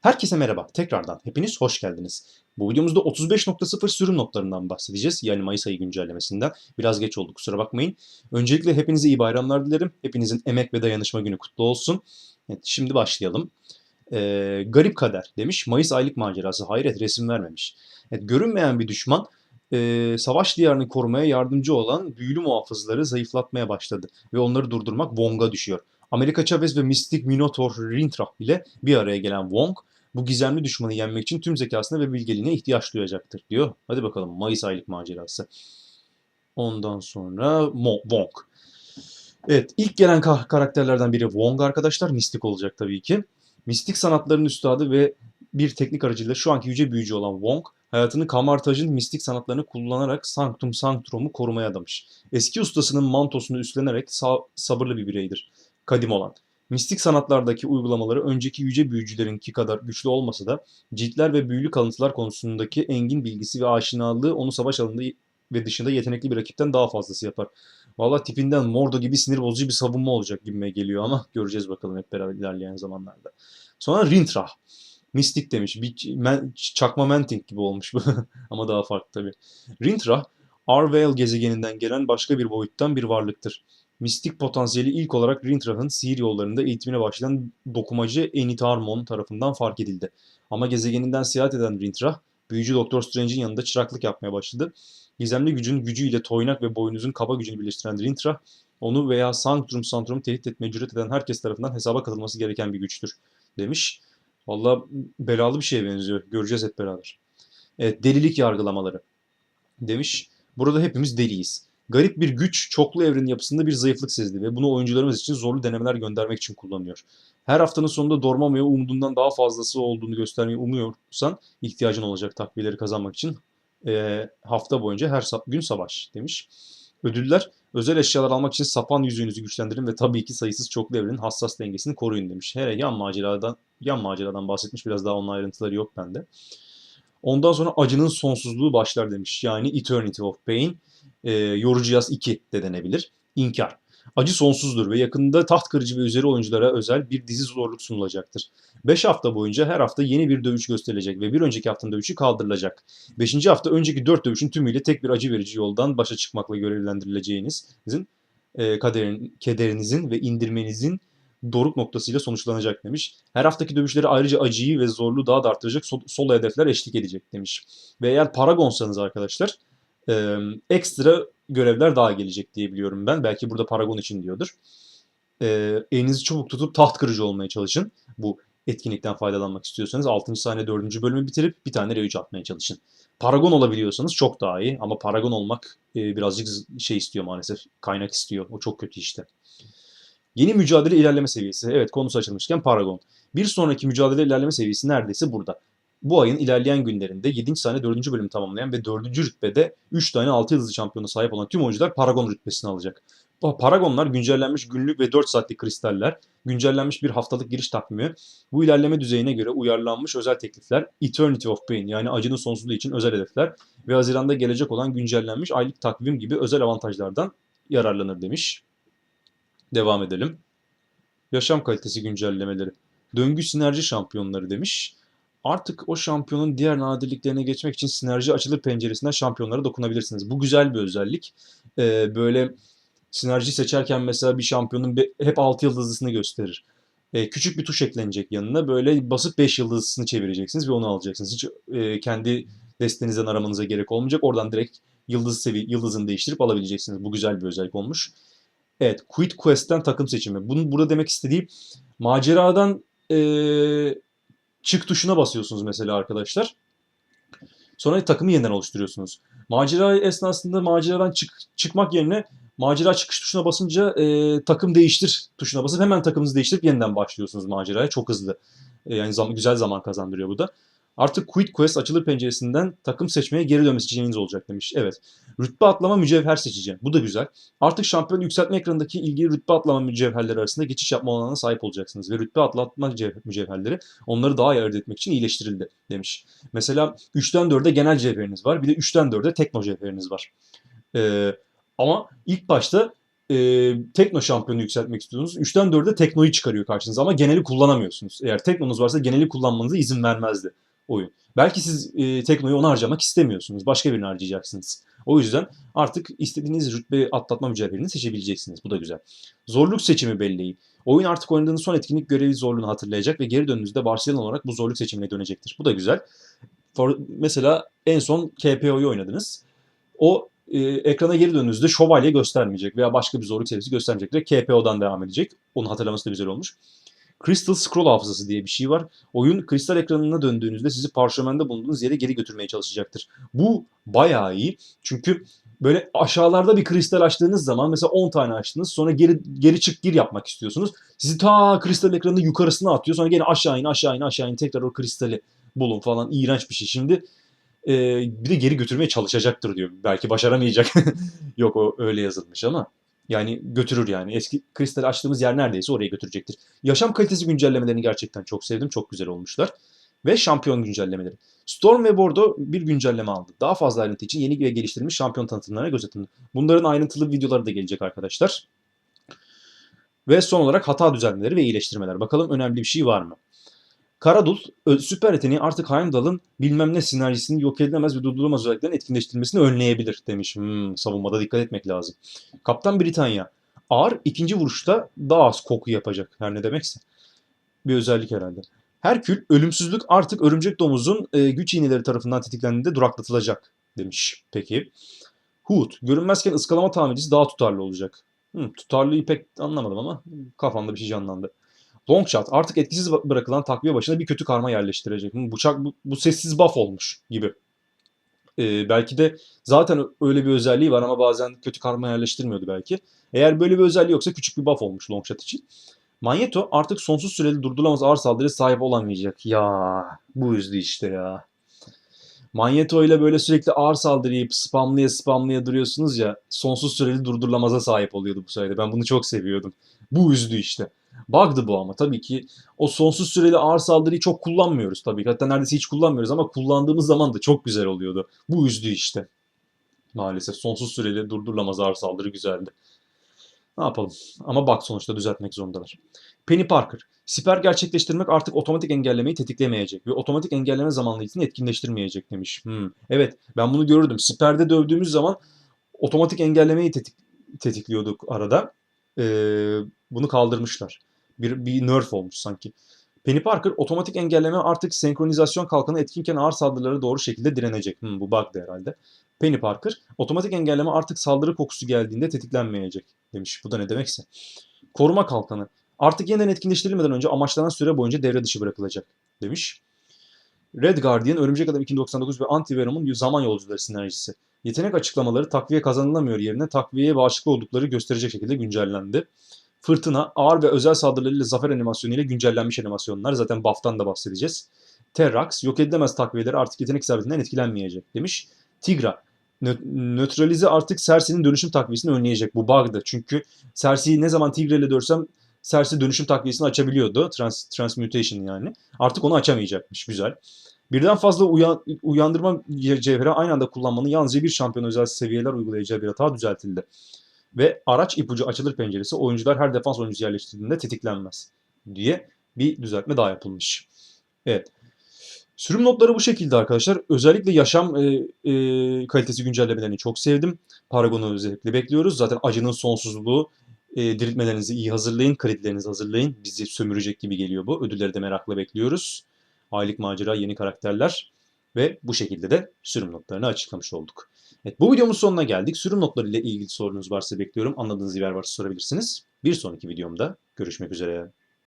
Herkese merhaba. Tekrardan hepiniz hoş geldiniz. Bu videomuzda 35.0 sürüm notlarından bahsedeceğiz. Yani Mayıs ayı güncellemesinden. Biraz geç oldu kusura bakmayın. Öncelikle hepinize iyi bayramlar dilerim. Hepinizin emek ve dayanışma günü kutlu olsun. Evet, şimdi başlayalım. Ee, garip kader demiş. Mayıs aylık macerası. Hayret resim vermemiş. Evet, görünmeyen bir düşman e, savaş diyarını korumaya yardımcı olan büyülü muhafızları zayıflatmaya başladı. Ve onları durdurmak Wong'a düşüyor. Amerika Chavez ve Mystic Minotaur Rintrah ile bir araya gelen Wong, bu gizemli düşmanı yenmek için tüm zekasına ve bilgeliğine ihtiyaç duyacaktır diyor. Hadi bakalım Mayıs aylık macerası. Ondan sonra Mo Wong. Evet ilk gelen kar- karakterlerden biri Wong arkadaşlar. Mistik olacak tabii ki. Mistik sanatların üstadı ve bir teknik aracıyla şu anki yüce büyücü olan Wong, hayatını Kamartaj'ın mistik sanatlarını kullanarak Sanctum Sanctrum'u korumaya adamış. Eski ustasının mantosunu üstlenerek sa- sabırlı bir bireydir. Kadim olan. Mistik sanatlardaki uygulamaları önceki yüce büyücülerinki kadar güçlü olmasa da ciltler ve büyülü kalıntılar konusundaki engin bilgisi ve aşinalığı onu savaş alanında ve dışında yetenekli bir rakipten daha fazlası yapar. Valla tipinden Mordo gibi sinir bozucu bir savunma olacak gibime geliyor ama göreceğiz bakalım hep beraber ilerleyen zamanlarda. Sonra Rintrah. Mistik demiş. Bir men, çakma Manting gibi olmuş bu. ama daha farklı tabii. Rintrah, Arvale gezegeninden gelen başka bir boyuttan bir varlıktır. Mistik potansiyeli ilk olarak Rintrah'ın sihir yollarında eğitimine başlayan dokumacı Enit Harmon tarafından fark edildi. Ama gezegeninden seyahat eden Rintrah, büyücü Doktor Strange'in yanında çıraklık yapmaya başladı. Gizemli gücün gücüyle toynak ve boynuzun kaba gücünü birleştiren Rintrah, onu veya Sanctum Sanctrum'u tehdit etmeye cüret eden herkes tarafından hesaba katılması gereken bir güçtür demiş. Valla belalı bir şeye benziyor. Göreceğiz hep beraber. Evet, delilik yargılamaları demiş. Burada hepimiz deliyiz. Garip bir güç çoklu evrenin yapısında bir zayıflık sezdi ve bunu oyuncularımız için zorlu denemeler göndermek için kullanıyor. Her haftanın sonunda Dormammu'ya umduğundan daha fazlası olduğunu göstermeyi umuyorsan ihtiyacın olacak takviyeleri kazanmak için e, hafta boyunca her gün savaş demiş. Ödüller özel eşyalar almak için sapan yüzüğünüzü güçlendirin ve tabii ki sayısız çoklu evrenin hassas dengesini koruyun demiş. Hele yan maceradan yan maceradan bahsetmiş biraz daha onun ayrıntıları yok bende. Ondan sonra acının sonsuzluğu başlar demiş. Yani Eternity of Pain. E, yorucu yaz 2 de denebilir. İnkar. Acı sonsuzdur ve yakında taht kırıcı ve üzeri oyunculara özel bir dizi zorluk sunulacaktır. 5 hafta boyunca her hafta yeni bir dövüş gösterilecek ve bir önceki haftanın dövüşü kaldırılacak. 5. hafta önceki 4 dövüşün tümüyle tek bir acı verici yoldan başa çıkmakla görevlendirileceğinizin e, kaderin, kederinizin ve indirmenizin doruk noktasıyla sonuçlanacak demiş. Her haftaki dövüşleri ayrıca acıyı ve zorluğu daha da arttıracak sol- solo hedefler eşlik edecek demiş. Ve eğer Paragonsanız arkadaşlar e, ekstra görevler daha gelecek diye biliyorum ben. Belki burada Paragon için diyordur. E, elinizi çabuk tutup taht kırıcı olmaya çalışın. Bu etkinlikten faydalanmak istiyorsanız 6. sahne 4. bölümü bitirip bir tane R3 atmaya çalışın. Paragon olabiliyorsanız çok daha iyi ama Paragon olmak e, birazcık şey istiyor maalesef. Kaynak istiyor. O çok kötü işte. Yeni mücadele ilerleme seviyesi. Evet konusu açılmışken Paragon. Bir sonraki mücadele ilerleme seviyesi neredeyse burada. Bu ayın ilerleyen günlerinde 7. sahne 4. bölümü tamamlayan ve 4. rütbede 3 tane 6 yıldızlı şampiyona sahip olan tüm oyuncular Paragon rütbesini alacak. Paragonlar güncellenmiş günlük ve 4 saatlik kristaller, güncellenmiş bir haftalık giriş takvimi, bu ilerleme düzeyine göre uyarlanmış özel teklifler, Eternity of Pain yani acının sonsuzluğu için özel hedefler ve Haziran'da gelecek olan güncellenmiş aylık takvim gibi özel avantajlardan yararlanır demiş. Devam edelim. Yaşam kalitesi güncellemeleri. Döngü sinerji şampiyonları demiş. Artık o şampiyonun diğer nadirliklerine geçmek için sinerji açılır penceresinden şampiyonlara dokunabilirsiniz. Bu güzel bir özellik. Ee, böyle sinerji seçerken mesela bir şampiyonun hep 6 yıldızlısını gösterir. Ee, küçük bir tuş eklenecek yanına. Böyle basıp 5 yıldızlısını çevireceksiniz ve onu alacaksınız. Hiç e, kendi destenizden aramanıza gerek olmayacak. Oradan direkt yıldız sevi yıldızını değiştirip alabileceksiniz. Bu güzel bir özellik olmuş. Evet, Quit Quest'ten takım seçimi. Bunun burada demek istediğim maceradan eee, çık tuşuna basıyorsunuz mesela arkadaşlar. Sonra takımı yeniden oluşturuyorsunuz. Macera esnasında maceradan çık, çıkmak yerine macera çıkış tuşuna basınca eee, takım değiştir tuşuna basıp hemen takımınızı değiştirip yeniden başlıyorsunuz maceraya. Çok hızlı. E, yani zam- güzel zaman kazandırıyor bu da. Artık Quit Quest açılır penceresinden takım seçmeye geri dönme seçeneğiniz olacak demiş. Evet. Rütbe atlama mücevher seçeceğim. Bu da güzel. Artık şampiyon yükseltme ekranındaki ilgili rütbe atlama mücevherleri arasında geçiş yapma olanına sahip olacaksınız. Ve rütbe atlatma cev- mücevherleri onları daha iyi etmek için iyileştirildi demiş. Mesela 3'ten 4'e genel cevheriniz var. Bir de 3'ten 4'e tekno cevheriniz var. Ee, ama ilk başta e, Tekno şampiyonu yükseltmek istiyorsunuz. 3'ten 4'e Tekno'yu çıkarıyor karşınıza ama geneli kullanamıyorsunuz. Eğer Tekno'nuz varsa geneli kullanmanıza izin vermezdi oyun. Belki siz e, Tekno'yu ona harcamak istemiyorsunuz. Başka birini harcayacaksınız. O yüzden artık istediğiniz rütbe atlatma mücadelelerini seçebileceksiniz. Bu da güzel. Zorluk seçimi belleği. Oyun artık oynadığınız son etkinlik görevi zorluğunu hatırlayacak ve geri döndüğünüzde Barcelona olarak bu zorluk seçimine dönecektir. Bu da güzel. For, mesela en son KPO'yu oynadınız. O e, ekrana geri döndüğünüzde şövalye göstermeyecek veya başka bir zorluk seviyesi göstermeyecek. KPO'dan devam edecek. Onu hatırlaması da güzel olmuş. Crystal Scroll hafızası diye bir şey var. Oyun kristal ekranına döndüğünüzde sizi parşömende bulunduğunuz yere geri götürmeye çalışacaktır. Bu bayağı iyi. Çünkü böyle aşağılarda bir kristal açtığınız zaman mesela 10 tane açtınız sonra geri geri çık gir yapmak istiyorsunuz. Sizi ta kristal ekranının yukarısına atıyor sonra gene aşağı in aşağı in aşağı in tekrar o kristali bulun falan iğrenç bir şey. Şimdi e, bir de geri götürmeye çalışacaktır diyor. Belki başaramayacak. Yok o öyle yazılmış ama. Yani götürür yani. Eski kristal açtığımız yer neredeyse oraya götürecektir. Yaşam kalitesi güncellemelerini gerçekten çok sevdim. Çok güzel olmuşlar. Ve şampiyon güncellemeleri. Storm ve Bordeaux bir güncelleme aldı. Daha fazla ayrıntı için yeni ve geliştirilmiş şampiyon tanıtımlarına göz atın. Bunların ayrıntılı videoları da gelecek arkadaşlar. Ve son olarak hata düzenlemeleri ve iyileştirmeler. Bakalım önemli bir şey var mı? Karadul, süper yeteneği artık Heimdall'ın bilmem ne sinerjisinin yok edilemez ve durdurulamaz özelliklerin etkinleştirilmesini önleyebilir demiş. Hmm, savunmada dikkat etmek lazım. Kaptan Britanya, ağır ikinci vuruşta daha az koku yapacak. Her ne demekse. Bir özellik herhalde. Herkül, ölümsüzlük artık örümcek domuzun e, güç iğneleri tarafından tetiklendiğinde duraklatılacak demiş. Peki. Hood, görünmezken ıskalama tamircisi daha tutarlı olacak. Hmm, tutarlıyı pek anlamadım ama kafamda bir şey canlandı. Longshot artık etkisiz bırakılan takviye başına bir kötü karma yerleştirecek. Hmm, bıçak bu, bu sessiz buff olmuş gibi. Ee, belki de zaten öyle bir özelliği var ama bazen kötü karma yerleştirmiyordu belki. Eğer böyle bir özelliği yoksa küçük bir buff olmuş Longshot için. Magneto artık sonsuz süreli durdurulamaz ağır saldırıya sahip olamayacak. Ya bu üzdü işte ya. Magneto ile böyle sürekli ağır saldırıyı spamlıya spamlıya duruyorsunuz ya sonsuz süreli durdurulamaza sahip oluyordu bu sayede. Ben bunu çok seviyordum. Bu üzdü işte. Bug'dı bu ama tabii ki o sonsuz süreli ağır saldırıyı çok kullanmıyoruz tabii ki. Hatta neredeyse hiç kullanmıyoruz ama kullandığımız zaman da çok güzel oluyordu. Bu üzdü işte. Maalesef sonsuz süreli durdurulamaz ağır saldırı güzeldi. Ne yapalım? Ama bak sonuçta düzeltmek zorundalar. Penny Parker. Siper gerçekleştirmek artık otomatik engellemeyi tetiklemeyecek ve otomatik engelleme zamanlayıcısını etkinleştirmeyecek demiş. Hmm. Evet ben bunu görürdüm. Siper'de dövdüğümüz zaman otomatik engellemeyi tetik tetikliyorduk arada. Ee, bunu kaldırmışlar. Bir, bir nerf olmuş sanki. Penny Parker otomatik engelleme artık senkronizasyon kalkanı etkinken ağır saldırılara doğru şekilde direnecek. Hmm, bu bug'dı herhalde. Penny Parker otomatik engelleme artık saldırı kokusu geldiğinde tetiklenmeyecek demiş. Bu da ne demekse. Koruma kalkanı artık yeniden etkinleştirilmeden önce amaçlanan süre boyunca devre dışı bırakılacak demiş. Red Guardian, Örümcek Adam 299 ve Anti-Venom'un zaman yolcuları sinerjisi. Yetenek açıklamaları takviye kazanılamıyor yerine takviyeye bağışıklı oldukları gösterecek şekilde güncellendi. Fırtına, ağır ve özel saldırılarıyla zafer animasyonu ile güncellenmiş animasyonlar. Zaten buff'tan da bahsedeceğiz. Terrax, yok edilemez takviyeleri artık yetenek isabetinden etkilenmeyecek demiş. Tigra, nötralize artık Cersei'nin dönüşüm takviyesini önleyecek. Bu bug'dı. Çünkü Cersei'yi ne zaman Tigre ile dörsem Cersei dönüşüm takviyesini açabiliyordu. Trans, transmutation yani. Artık onu açamayacakmış. Güzel. Birden fazla uyan, uyandırma cevheri aynı anda kullanmanın yalnızca bir şampiyon özel seviyeler uygulayacağı bir hata düzeltildi. Ve araç ipucu açılır penceresi oyuncular her defans oyuncusu yerleştirdiğinde tetiklenmez diye bir düzeltme daha yapılmış. Evet. Sürüm notları bu şekilde arkadaşlar. Özellikle yaşam e, e, kalitesi güncellemelerini çok sevdim. Paragon'u özellikle bekliyoruz. Zaten acının sonsuzluğu e, diriltmelerinizi iyi hazırlayın, kredilerinizi hazırlayın. Bizi sömürecek gibi geliyor bu. Ödülleri de merakla bekliyoruz. Aylık macera, yeni karakterler ve bu şekilde de sürüm notlarını açıklamış olduk. Evet, bu videomuz sonuna geldik. Sürüm notları ile ilgili sorunuz varsa bekliyorum. Anladığınız yer varsa sorabilirsiniz. Bir sonraki videomda görüşmek üzere.